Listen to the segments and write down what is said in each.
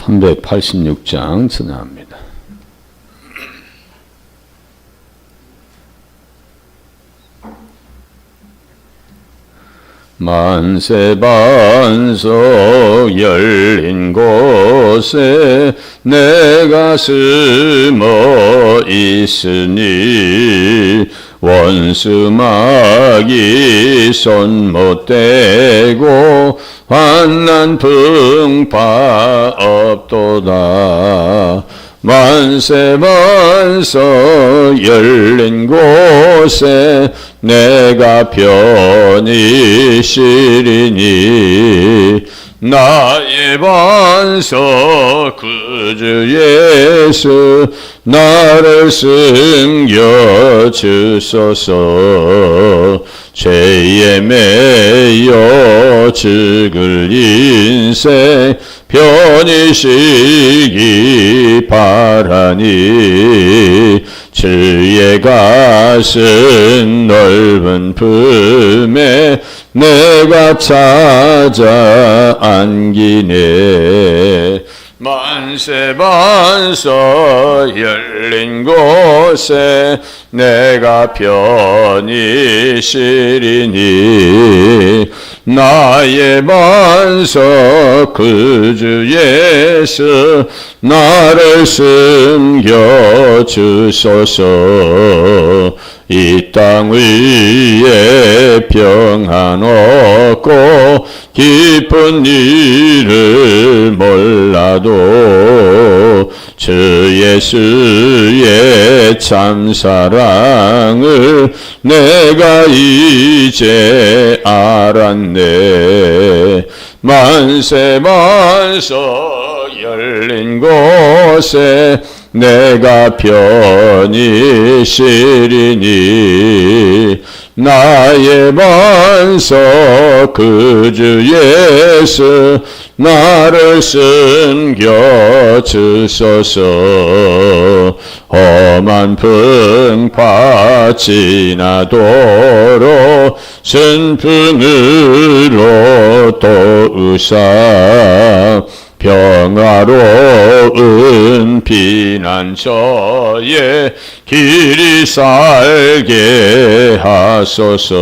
386장 전합니다. 만세 반석 열린 곳에 내가 숨어 있으니 원수막이 손 못대고 환난 풍파 없도다. 만세 만서 열린 곳에 내가 편히 쉬리니. 나의 반석 구주 예수 나를 숨겨 주소서. 죄에 매여 죽을 인생 쉬기 바라니. 주의 가슴 넓은 품에 내가 찾아 안기네 만세 반석 열린 곳에 내가 편히 쉬리니 나의 반석 구주 예수 나를 숨겨 주소서 이 땅 위에 평안 없고 기쁜 일을 몰라도 주 예수의 참 사랑을 내가 이제 알았네. 만세 만석 열린 곳에 내가 편히 쉬리니 나의 반석 그주 예수 나를 숨겨 주소서. 험한 풍파 지나도록 순풍으로 도우사 평화로운 피난처에 길이 살게 하소서.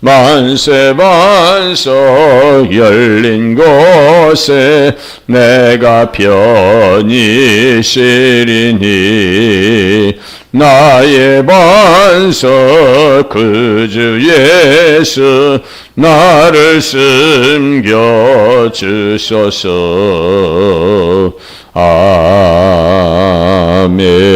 만세 반석 열린 곳에 내가 편히 쉬리니. 나의 반석 그주 예수 나를 숨겨 주소서. 아멘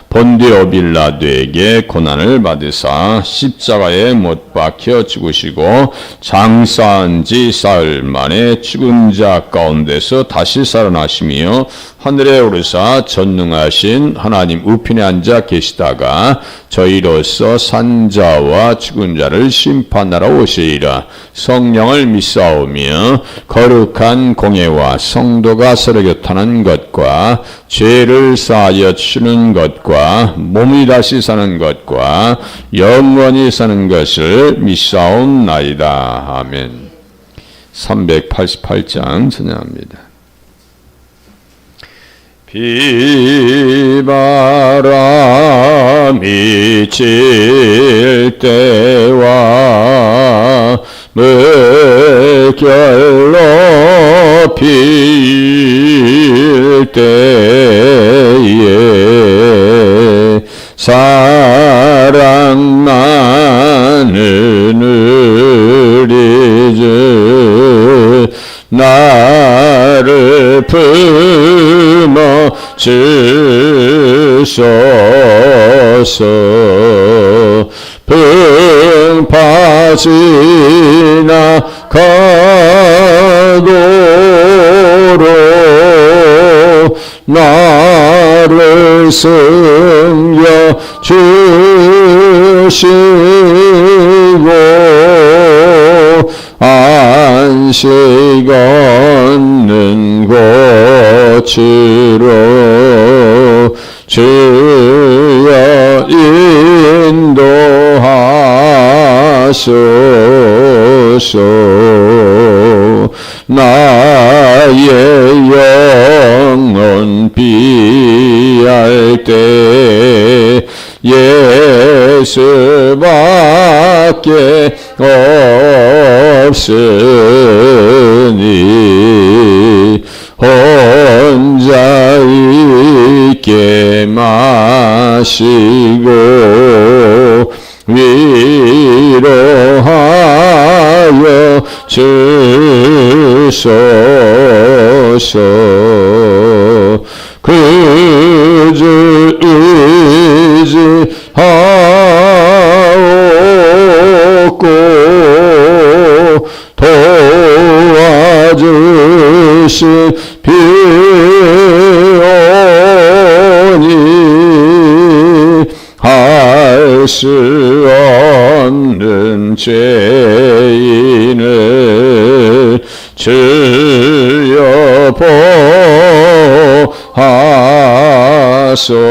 본디오 빌라도에게 고난을 받으사 십자가에 못 박혀 죽으시고 장사한 지 사흘 만에 죽은 자 가운데서 다시 살아나시며 하늘에 오르사 전능하신 하나님 우편에 앉아 계시다가 저희로서 산자와 죽은 자를 심판하러 오시리라. 성령을 믿사오며 거룩한 공예와 성도가 서로 교탄하는 것과 죄를 사하여 주는 것과 몸이 다시 사는 것과 영원히 사는 것을 믿사옵나이다. 아멘 388장 전합니다. 비바람이 칠 때와 물결로 필 때에 지소서 풍파지나 가도록 나를 승려 주시고 안식 없는 곳으로 인도하소서. 나의 영혼 비할 때 예수밖에 없으니 혼자 있게 마시고 주소서. 그주 의지하옵고 도와주신 비오니 할 수 없는 죄 주여 보하소서.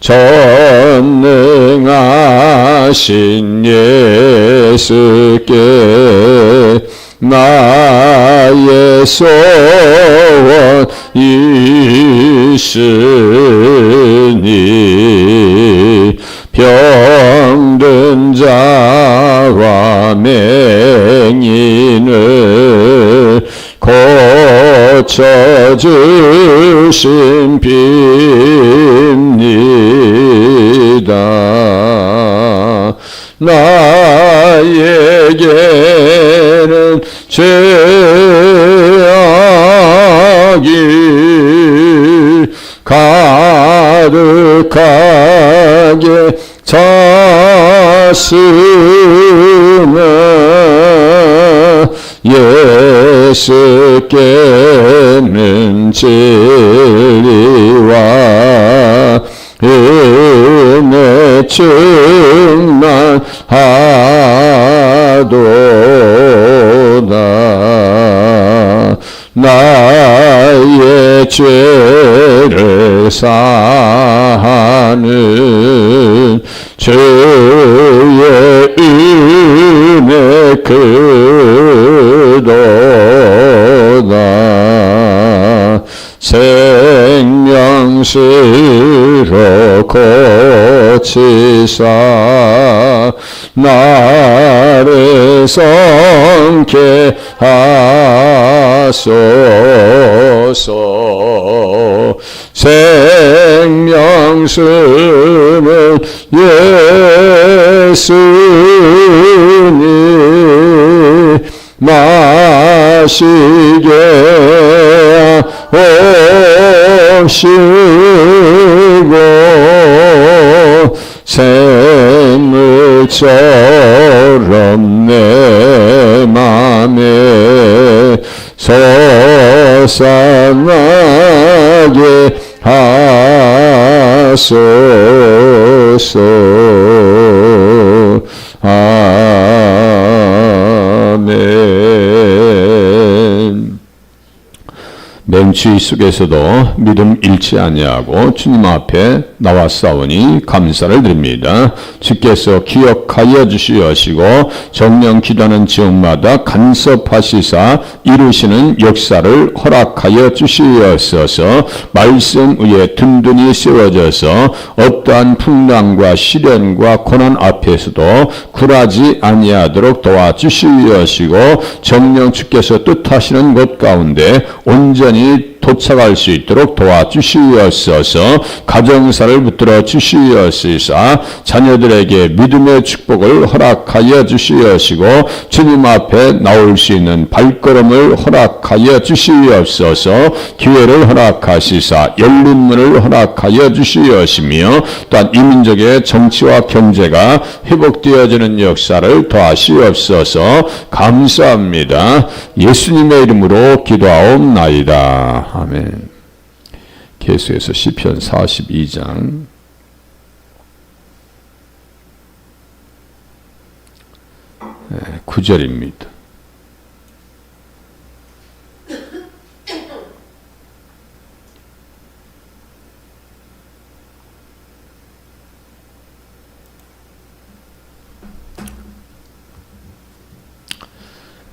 전능하신 예수께 나의 소원 있으 빕니다. 나에게는 죄악이 가득하게 찼으나 예수께 는 진리와 은혜 충만하도다. 나의 죄를 사하는 주 생명수로 고치사 나를 성케 하소서. 생명수는 예수니 마시게 오시고 샘물처럼 내 맘에 솟아나게 하소서 맹취 속에서도 믿음 잃지 아니하고 주님 앞에 싸우니 감사를 드립니다. 주께서 기억하여 주시옵시고 정령 기도하는 지역마다 간섭하시사 이루시는 역사를 허락하여 주시옵소서 말씀 위에 든든히 세워져서 어떠한 풍랑과 시련과 고난 앞에서도 굴하지 아니하도록 도와주시옵시고 정령 주께서 뜻하시는 것 가운데 온전히 도착할 수 있도록 도와주시옵소서 가정사를 붙들어 주시옵소서 자녀들에게 믿음의 축복을 허락하여 주시옵시고 주님 앞에 나올 수 있는 발걸음을 허락하여 주시옵소서 기회를 허락하시사 열린 문을 허락하여 주시옵시며 또한 이민족의 정치와 경제가 회복되어지는 역사를 더하시옵소서 감사합니다. 예수님의 이름으로 기도하옵나이다. 아멘. 계속해서 시편 42장 9절입니다.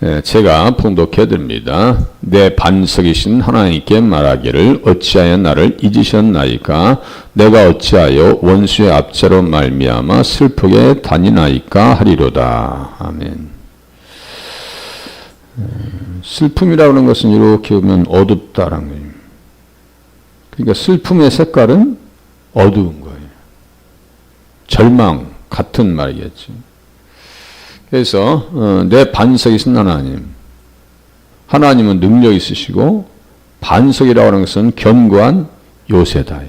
예, 제가 봉독해 드립니다. 내 반석이신 하나님께 말하기를 어찌하여 나를 잊으셨나이까 내가 어찌하여 원수의 압제로 말미암아 슬프게 다니나이까 하리로다. 아멘. 음, 슬픔이라고 하는 것은 이렇게 보면 어둡다라는 거예요. 그러니까 슬픔의 색깔은 어두운 거예요. 절망 같은 말이겠죠. 그래서 어, 내 반석이신 하나님, 하나님은 능력 있으시고 반석이라고 하는 것은 견고한 요새다.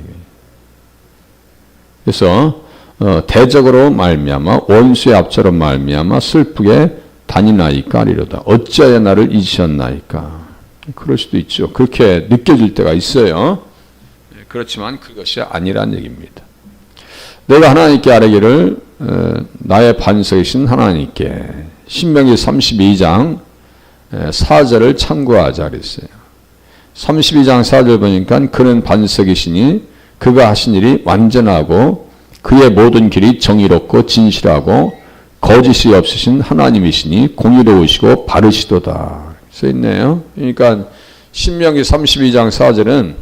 그래서 어, 대적으로 말미암아 원수의 앞처럼 말미암아 슬프게 다니나이까 하리로다. 어찌하여 나를 잊으셨나이까. 그럴 수도 있죠. 그렇게 느껴질 때가 있어요. 네, 그렇지만 그것이 아니란 얘기입니다. 내가 하나님께 아뢰기를 어, 나의 반석이신 하나님께 신명기 32장 4절을 참고하자 그랬어요. 32장 4절 보니까 그는 반석이시니 그가 하신 일이 완전하고 그의 모든 길이 정의롭고 진실하고 거짓이 없으신 하나님이시니 공의로우시고 바르시도다. 써 있네요. 그러니까 신명기 32장 4절은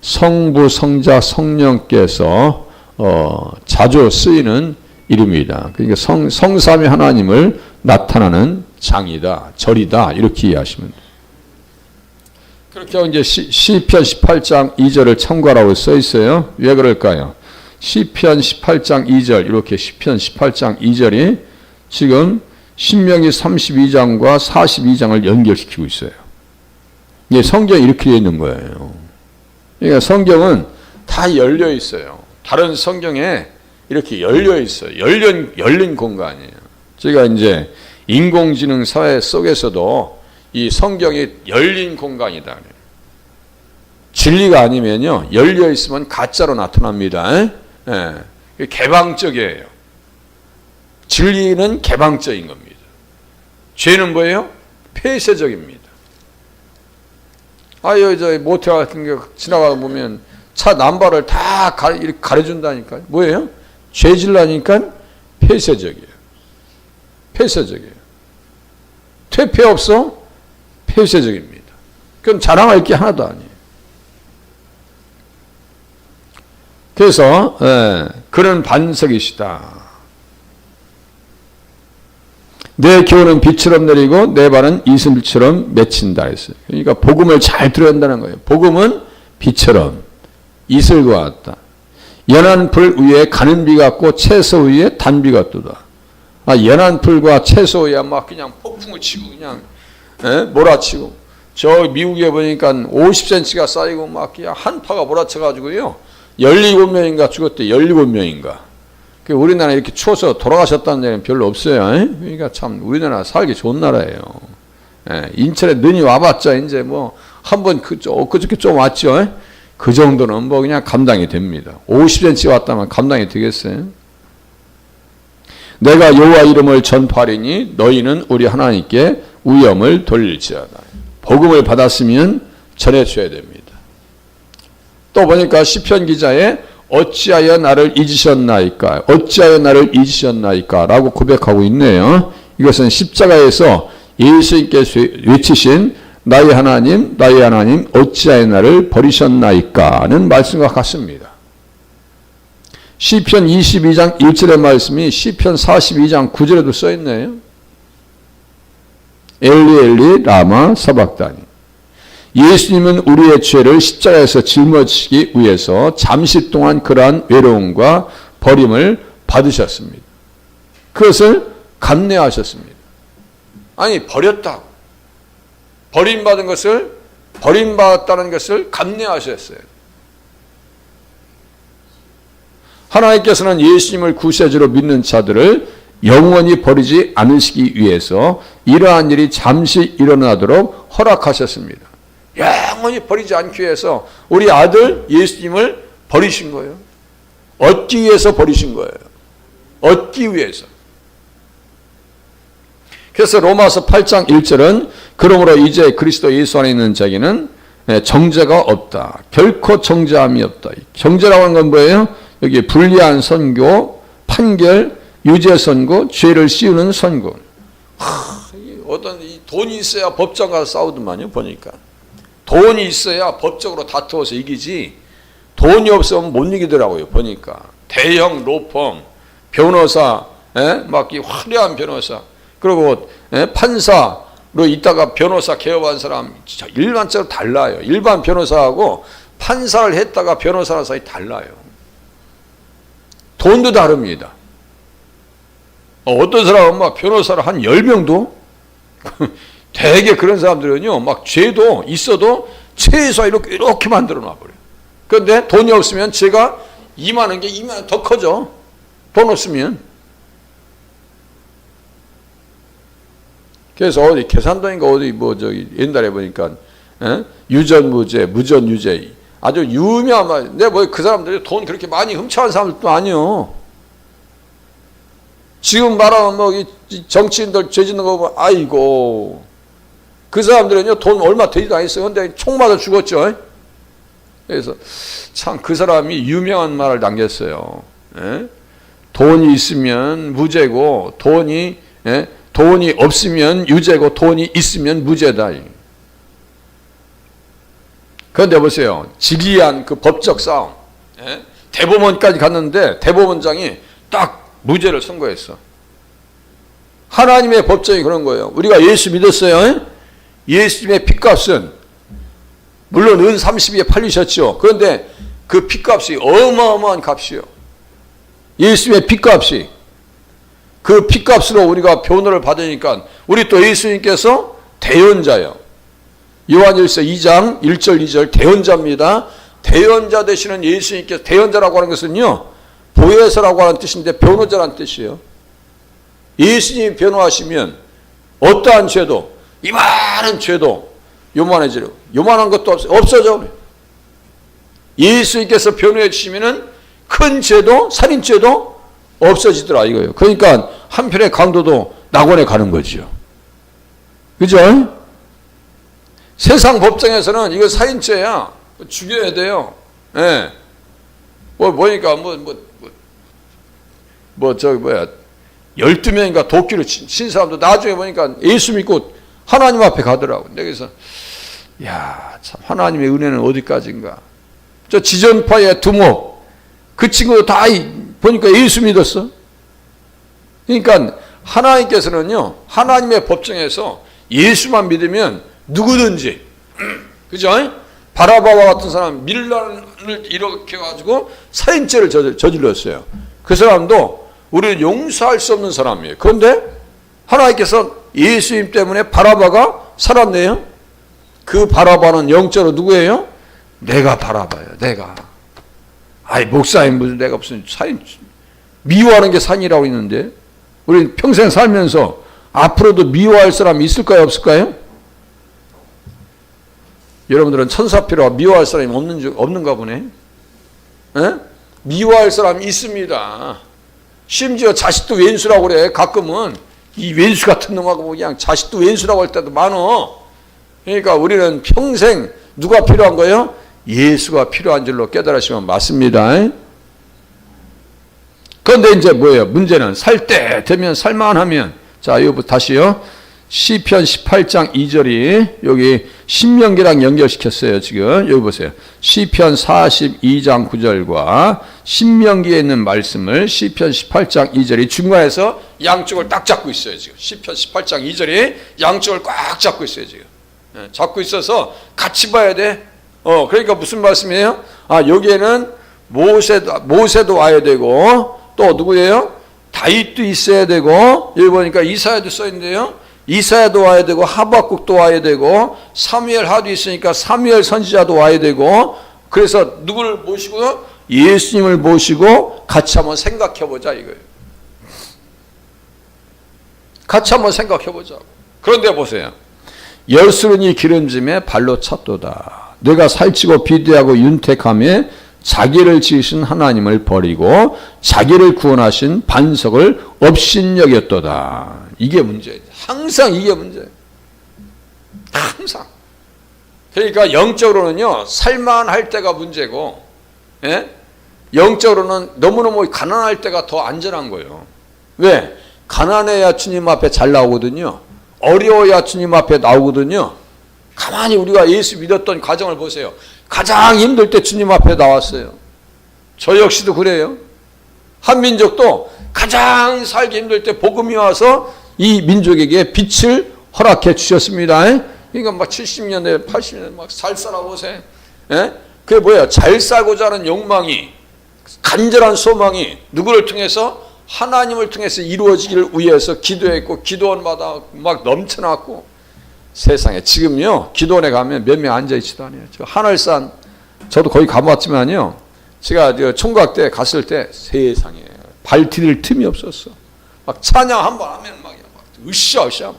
성부, 성자, 성령께서 어, 자주 쓰이는 이름이다. 그러니까 성, 성삼위 하나님을 나타나는 장이다, 절이다 이렇게 이해하시면 돼요. 그렇게 이제 시, 시편 18장 2절을 참고하라고 써 있어요. 왜 그럴까요? 시편 18장 2절 이렇게 시편 18장 2절이 지금 신명기 32장과 42장을 연결시키고 있어요. 이게 성경이 이렇게 되어 있는 거예요. 그러니까 성경은 다 열려 있어요. 다른 성경에 이렇게 열려 있어요. 열린, 열린 공간이에요. 제가 이제 인공지능 사회 속에서도 이 성경이 열린 공간이다. 진리가 아니면요, 열려 있으면 가짜로 나타납니다. 예. 개방적이에요. 진리는 개방적인 겁니다. 죄는 뭐예요? 폐쇄적입니다. 아유, 저 모텔 같은 게 지나가 보면 차 남발을 다 가려, 가려준다니까요. 뭐예요? 죄질라니까 폐쇄적이에요. 폐쇄적이에요. 퇴폐 없어? 폐쇄적입니다. 그럼 자랑할 게 하나도 아니에요. 그래서 예, 그런 반석이시다. 내 교훈은 빛처럼 내리고 내 발은 이슬처럼 맺힌다 했어요. 그러니까 복음을 잘 들어야 한다는 거예요. 복음은 빛처럼 이슬과 같다. 연한 풀 위에 가는 비 같고 채소 위에 단비 같도다. 아, 연한 풀과 채소 위에 막 그냥 폭풍을 치고 그냥 에? 몰아치고 저 미국에 보니까 50cm가 쌓이고 막 그냥 한파가 몰아쳐가지고요 17명인가 죽었대 17명인가 그 우리나라 이렇게 추워서 돌아가셨다는 데는 별로 없어요 에? 그러니까 참 우리나라 살기 좋은 나라예요 에? 인천에 눈이 와봤자 이제 뭐 한 번 그저 그저께 좀 왔죠 에? 그 정도는 뭐 그냥 감당이 됩니다. 50cm 왔다면 감당이 되겠어요? 내가 여호와 이름을 전파하리니 너희는 우리 하나님께 위엄을 돌릴지어다. 복음을 받았으면 전해줘야 됩니다. 또 보니까 시편 기자에 어찌하여 나를 잊으셨나이까? 어찌하여 나를 잊으셨나이까? 라고 고백하고 있네요. 이것은 십자가에서 예수님께서 외치신 나의 하나님, 나의 하나님, 어찌하여 나를 버리셨나이까 는 말씀과 같습니다. 시편 22장 1절의 말씀이 시편 42장 9절에도 써 있네요. 엘리 엘리 라마 사박다니. 예수님은 우리의 죄를 십자가에서 짊어지기 위해서 잠시 동안 그러한 외로움과 버림을 받으셨습니다. 그것을 감내하셨습니다. 아니 버렸다고. 버림받은 것을 버림받았다는 것을 감내하셨어요. 하나님께서는 예수님을 구세주로 믿는 자들을 영원히 버리지 않으시기 위해서 이러한 일이 잠시 일어나도록 허락하셨습니다. 영원히 버리지 않기 위해서 우리 아들 예수님을 버리신 거예요. 얻기 위해서 버리신 거예요. 얻기 위해서. 그래서 로마서 8장 1절은 그러므로 이제 그리스도 예수 안에 있는 자에게는 예, 정죄가 없다. 결코 정죄함이 없다. 정죄라고 하는 건 뭐예요? 여기 불리한 선고, 판결, 유죄 선고, 죄를 씌우는 선고. 하, 이 어떤 이 돈이 있어야 법정 가서 싸우더만요. 보니까 돈이 있어야 법적으로 다투어서 이기지. 돈이 없으면 못 이기더라고요. 보니까 대형 로펌, 변호사, 예? 막이 화려한 변호사, 그리고 예? 판사 로 있다가 변호사 개업한 사람 일반적으로 달라요. 일반 변호사하고 판사를 했다가 변호사는 사이 달라요. 돈도 다릅니다. 어, 어떤 사람은 막 변호사를 한 10명도 되게 그런 사람들은요, 막 죄도 있어도 최소 이렇게, 이렇게 만들어 놔 버려요. 그런데 돈이 없으면 제가 이만한 게 이만 더 커져. 돈 없으면. 그래서 어디 계산동인가 어디 뭐 저기 옛날에 보니까 에? 유전무죄, 무전유죄 아주 유명한 내뭐 그 사람들이 돈 그렇게 많이 훔쳐간 사람들도 아니요. 지금 말하면 뭐이 정치인들 죄 짓는 거 보면 아이고 그 사람들은요 돈 얼마 되지도 않았어요. 근데 총 맞아 죽었죠. 그래서 참 그 사람이 유명한 말을 남겼어요. 에? 돈이 있으면 무죄고 돈이 에? 돈이 없으면 유죄고 돈이 있으면 무죄다. 그런데 보세요. 지리한 그 법적 싸움. 예? 대법원까지 갔는데 대법원장이 딱 무죄를 선고했어. 하나님의 법정이 그런 거예요. 우리가 예수 믿었어요. 예? 예수님의 핏값은 물론 은 30에 팔리셨죠. 그런데 그 핏값이 어마어마한 값이요. 예수님의 핏값이 그 핏값으로 우리가 변호를 받으니까 우리 또 예수님께서 대연자요. 요한일서 2장 1절 2절 대연자입니다. 대연자 되시는 예수님께서 대연자라고 하는 것은요. 보혜사라고 하는 뜻인데 변호자라는 뜻이에요. 예수님이 변호하시면 어떠한 죄도 이 많은 죄도 요만해지고 요만한 것도 없, 없어져. 예수님께서 변호해 주시면은 큰 죄도 살인죄도 없어지더라 이거예요. 그러니까 한편의 강도도 낙원에 가는 거죠. 그죠? 세상 법정에서는 이거 살인죄야. 죽여야 돼요. 예. 네. 뭐, 뭐니까, 뭐, 뭐, 뭐, 뭐, 저기, 뭐야. 12명인가 도끼로 친, 친 사람도 나중에 보니까 예수 믿고 하나님 앞에 가더라고. 그래서, 야, 참, 하나님의 은혜는 어디까지인가. 저 지전파의 두목, 그 친구도 다 보니까 예수 믿었어. 그러니까 하나님께서는요, 하나님의 법정에서 예수만 믿으면 누구든지, 그죠? 바라바와 같은 사람 밀란을 일으켜 가지고 살인죄를 저질렀어요. 그 사람도 우리는 용서할 수 없는 사람이에요. 그런데 하나님께서 예수님 때문에 바라바가 살았네요. 그 바라바는 영적으로 누구예요? 내가 바라봐요. 내가. 아이 목사님 무슨 내가 무슨 사인 미워하는 게 산이라고 있는데 우리 평생 살면서 앞으로도 미워할 사람이 있을까요 없을까요? 여러분들은 천사피로 미워할 사람이 없는 줄 없는가 보네. 에? 미워할 사람이 있습니다. 심지어 자식도 왼수라고 그래. 가끔은 이 왼수 같은 놈하고 뭐 그냥 자식도 왼수라고 할 때도 많어. 그러니까 우리는 평생 누가 필요한 거예요? 예수가 필요한 줄로 깨달으시면 맞습니다. 그런데 이제 뭐예요? 문제는 살 때 되면 살만 하면 자, 이거 다시요. 시편 18장 2절이 여기 신명기랑 연결시켰어요, 지금. 여기 보세요. 시편 42장 9절과 신명기에 있는 말씀을 시편 18장 2절이 중간에서 양쪽을 딱 잡고 있어요, 지금. 시편 18장 2절이 양쪽을 꽉 잡고 있어요, 지금. 예, 잡고 있어서 같이 봐야 돼. 어, 그러니까 무슨 말씀이에요? 아, 여기에는 모세도, 모세도 와야 되고, 또 누구예요? 다윗도 있어야 되고, 여기 보니까 이사야도 써있는데요. 이사야도 와야 되고, 하박국도 와야 되고, 사무엘 하도 있으니까 사무엘 선지자도 와야 되고, 그래서 누구를 모시고? 예수님을 모시고 같이 한번 생각해 보자 이거예요. 같이 한번 생각해 보자. 그런데 보세요. 열스른이 기름짐에 발로 찼도다. 내가 살찌고 비대하고 윤택함에 자기를 지으신 하나님을 버리고 자기를 구원하신 반석을 업신여겼도다. 이게 문제예요. 항상 이게 문제예요. 항상. 그러니까 영적으로는요, 살만할 때가 문제고, 예? 영적으로는 너무너무 가난할 때가 더 안전한 거예요. 왜? 가난해야 주님 앞에 잘 나오거든요. 어려워야 주님 앞에 나오거든요. 가만히 우리가 예수 믿었던 과정을 보세요. 가장 힘들 때 주님 앞에 나왔어요. 저 역시도 그래요. 한민족도 가장 살기 힘들 때 복음이 와서 이 민족에게 빛을 허락해 주셨습니다. 그러니까 막 70년대, 80년대 막 잘 살아보세요. 예? 그게 뭐야? 잘 살고자 하는 욕망이, 간절한 소망이 누구를 통해서? 하나님을 통해서 이루어지기를 위해서 기도했고, 기도원마다 막 넘쳐났고, 세상에 지금요, 기도원에 가면 몇 명 앉아 있지도 않아요. 저 하늘산, 저도 거기 가봤지만요, 제가 저 총각 때 갔을 때 세상에 발 디딜 틈이 없었어. 막 찬양 한 번 하면 막, 막 으쌰으쌰.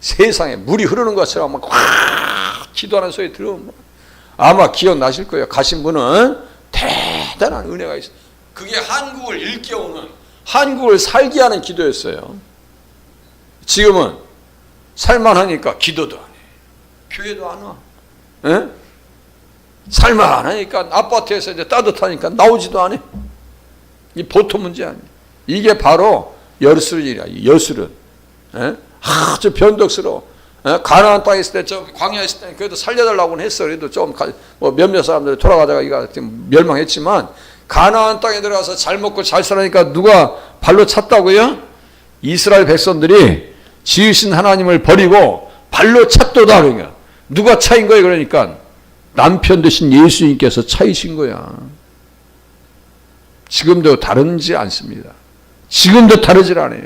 세상에 물이 흐르는 것처럼 막 확 기도하는 소리 들으면 막 아마 기억나실 거예요. 가신 분은 대단한 은혜가 있어요. 그게 한국을 일깨우는 한국을 살게 하는 기도였어요. 지금은 살만하니까 기도도 안 해. 교회도 안 와. 에? 살만하니까 아파트에서 이제 따뜻하니까 나오지도 않아. 이 보통 문제 아니에요. 이게 바로 여술이라 여술은 에? 아주 변덕스러워. 에? 가나안 땅에 있을 때, 저 광야에 있을 때 그래도 살려달라고는 했어. 그래도 좀뭐 몇몇 사람들 돌아가다가 이가 좀 멸망했지만 가나안 땅에 들어가서 잘 먹고 잘 살으니까 누가 발로 찼다고요? 이스라엘 백성들이 지으신 하나님을 버리고 발로 찼도다 그러니까 누가 차인 거예요? 그러니까 남편 되신 예수님께서 차이신 거야. 지금도 다르지 않습니다. 지금도 다르질 않아요.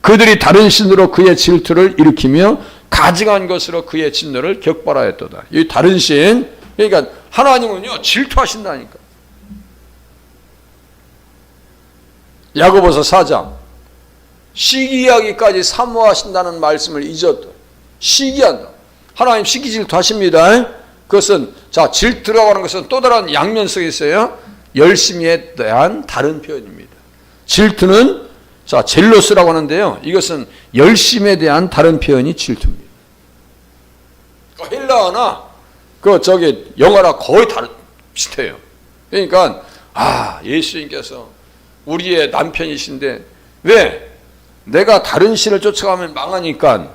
그들이 다른 신으로 그의 질투를 일으키며 가증한 것으로 그의 진노를 격발하였도다. 이 다른 신, 그러니까 하나님은요 질투하신다니까. 야고보서 4장 시기하기까지 사모하신다는 말씀을 잊었다. 시기한다. 하나님 시기 질투하십니다. 그것은 자 질투라고 하는 것은 또 다른 양면성이 있어요. 열심히에 대한 다른 표현입니다. 질투는 자 젤로스라고 하는데요. 이것은 열심에 대한 다른 표현이 질투입니다. 그 헬라어나 그 저기 영어나 거의 다른 비슷해요. 그러니까 아 예수님께서 우리의 남편이신데 왜 내가 다른 신을 쫓아가면 망하니까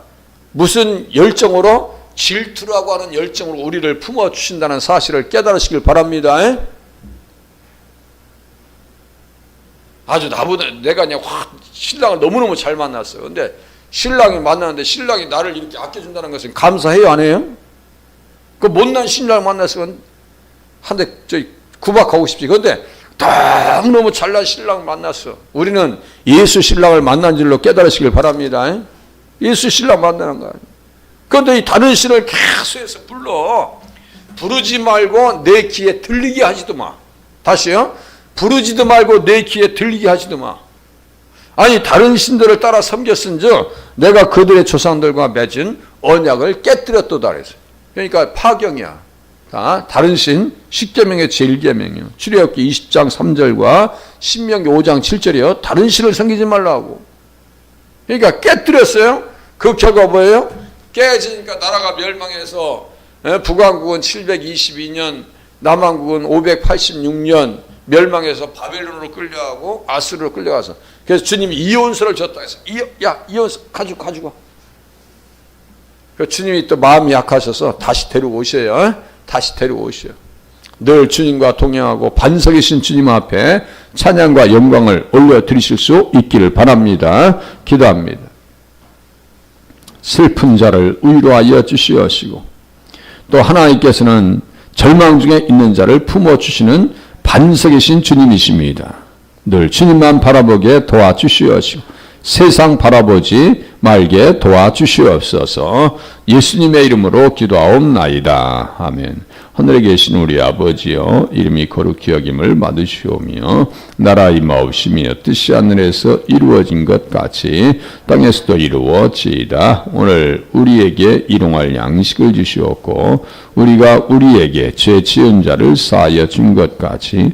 무슨 열정으로 질투라고 하는 열정으로 우리를 품어 주신다는 사실을 깨달으시길 바랍니다. 아주 나보다 내가 그냥 확 신랑을 너무너무 잘 만났어. 근데 신랑이 만나는데 신랑이 나를 이렇게 아껴준다는 것은 감사해요, 안 해요? 그 못난 신랑 만났으면 한대 저 구박하고 싶지. 근데 너무 잘난 신랑 만났어. 우리는 예수 신랑을 만난 줄로 깨달으시길 바랍니다. 예수 신랑 만나는 거야. 그런데 이 다른 신을 계속해서 불러. 부르지 말고 내 귀에 들리게 하지도 마. 다시요. 부르지도 말고 내 귀에 들리게 하지도 마. 아니 다른 신들을 따라 섬겼은즉 내가 그들의 조상들과 맺은 언약을 깨뜨렸도다 그랬어요. 그러니까 파경이야. 다 다른 신 십계명의 제1계명이요. 출애굽기 20장 3절과 신명기 5장 7절이요. 다른 신을 섬기지 말라고. 그러니까 깨뜨렸어요. 그 결과 뭐예요? 깨지니까 나라가 멸망해서 북왕국은 722년, 남왕국은 586년 멸망해서 바벨론으로 끌려가고 아스르로 끌려가서 그래서 주님이 이혼서를 줬다 해서 야 이혼서 가지고 가지고 그 주님이 또 마음이 약하셔서 다시 데려오셔요. 다시 데려오셔요. 늘 주님과 동행하고 반석이신 주님 앞에 찬양과 영광을 올려드리실 수 있기를 바랍니다. 기도합니다. 슬픈 자를 위로하여 주시옵시고 또 하나님께서는 절망 중에 있는 자를 품어주시는 반석이신 주님이십니다. 늘 주님만 바라보게 도와주시옵시고 세상 바라보지 말게 도와주시옵소서 예수님의 이름으로 기도하옵나이다. 아멘. 하늘에 계신 우리 아버지여 이름이 거룩히 여김을 받으시오며 나라 임하옵시며 뜻이 하늘에서 이루어진 것 같이 땅에서도 이루어지이다 오늘 우리에게 일용할 양식을 주시옵고 우리가 우리에게 죄 지은 자를 사하여 준 것 같이